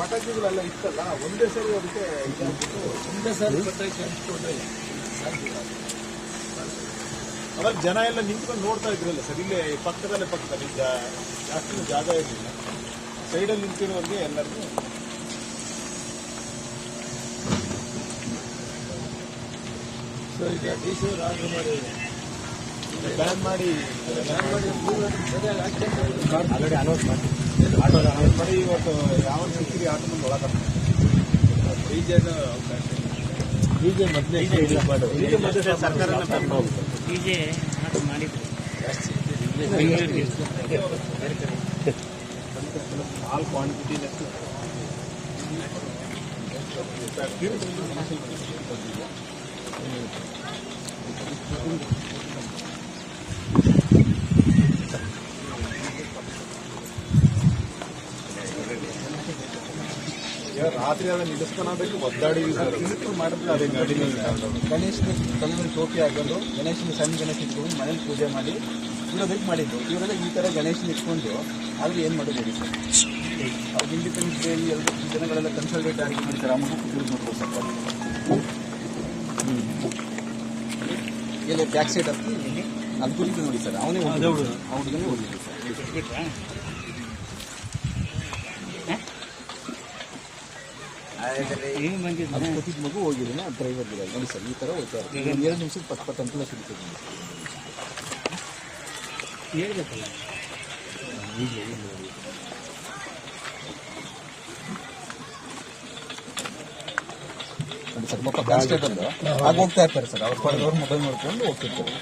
ಪಟಾಕಿಗಳೆಲ್ಲ ಇತ್ತಲ್ಲ ಒಂದೇ ಸರಿ ಅದಕ್ಕೆ ಇದಾಗ್ಬಿಟ್ಟು ಒಂದೇ ಸಾರಿ ಪಟಾಕಿ ಹಂಚ್ಕೊಂಡ್ರೆ ಅವಾಗ ಜನ ಎಲ್ಲ ನಿಂತ್ಕೊಂಡು ನೋಡ್ತಾ ಇದ್ರಲ್ಲ ಸರ್ ಇಲ್ಲೇ ಪಕ್ಕದಲ್ಲೇ ಪಕ್ಕದಲ್ಲಿ ಜಾಸ್ತಿ ಜಾಗ ಇರಲಿಲ್ಲ ಸೈಡಲ್ಲಿ ನಿಂತಿರೋರಿಗೆ ಎಲ್ಲರಿಗೂ ಸೊ ಈಗ ಡಿ ಸಿ ಆರ್ಡರ್ ಮಾಡಿ ಬ್ಯಾನ್ ಮಾಡಿ ಬ್ಯಾನ್ ಮಾಡಿ ಆಲ್ರೆಡಿ ಅನೌನ್ಸ್ ಮಾಡಿ ಆಟೋ ಅನೌನ್ಸ್ ಮಾಡಿ ಇವತ್ತು ಯಾವ ಸಿಕ್ಕಿರಿ ಆಟೋ ಮುಂದೆ ಒಳಗೆ ಡಿಜೆನ ಅವಕಾಶ ಡಿಜೆ ಮೊದಲೇ ಡಿಜೆ ಮೊದಲೇ ಸರ್ಕಾರನೇ ಬ್ಯಾನ್ ಮಾಡ್ಬಿಟ್ಟು ಡಿಜೆ ಆರ್ಡರ್ ಮಾಡಿದ್ರು ಆಲ್ ಕ್ವಾಂಟಿಟಿ ರಾತ್ರಿ ಎಲ್ಲ ನಿಲ್ಲಿಸ್ಕೊಳಬೇಕು ಒದ್ದಾಡಿ ಮಾಡಿದ್ರೆ ಅದೇ ಗಾಡಿನೇ ಗಣೇಶನ ಕಲ್ಲಿನ ಟೋಪಿ ಹಾಕೊಂಡು ಗಣೇಶನ ಸಣ್ಣ ಗಣೇಶ ಇಟ್ಕೊಂಡು ಮನೇಲಿ ಪೂಜೆ ಮಾಡಿ ಇರೋದಕ್ಕೆ ಮಾಡಿದ್ದು. ಇವರೆಲ್ಲ ಈ ಥರ ಗಣೇಶನ ಇಟ್ಕೊಂಡು ಆದ್ರೆ ಏನು ಮಾಡೋದು ಹೇಳಿ ಸರ್? ಅವ್ರು ಇಂಡಿಪೆಂಡೆನ್ಸ್ ಡೇ ಎಲ್ಲ ಜನಗಳೆಲ್ಲ ಕನ್ಸಲ್ಟೇಟ್ ಆಗಿ ಮಾಡ್ತಾರೆ ಆ ಮಗು ಕೂತ್ಕೊಂಡು ಮಾಡ್ಬೋದು ಸರ್. ಎಲ್ಲ ಬ್ಯಾಕ್ ಸೈಡ್ ಹತ್ತಿ ಅದು ಕುರಿತು ನೋಡಿ ಸರ್. ಅವನೇ ಹುಡುಗನೇ ಹೋಗಿದ್ದು ಸರ್. ಬಂದಿದ್ದು ಅದು ಕೂತಿದ್ದ ಮಗು ಹೋಗಿದ್ದಾನೆ ಆ ಡ್ರೈವರ್ ನೋಡಿ ಸರ್ ಈ ಥರ ಹೋಗ್ತಾ ಒಂದು ಎರಡು ನಿಮಿಷಕ್ಕೆ ಪಟ್ ಪಟ್ ಅಂತ ಸಿಗ್ತದೆ ಹೇಳ್ಬೇಕಲ್ಲ. ನೋಡಿ ಸರ್ ಪಾಪ ಬಂದು ಆಗ ಹೋಗ್ತಾ ಇರ್ತಾರೆ ಸರ್. ಅವ್ರ ಮೊಬೈಲ್ ನೋಡ್ಕೊಂಡು ಹೋಗ್ತಿರ್ತಾರೆ.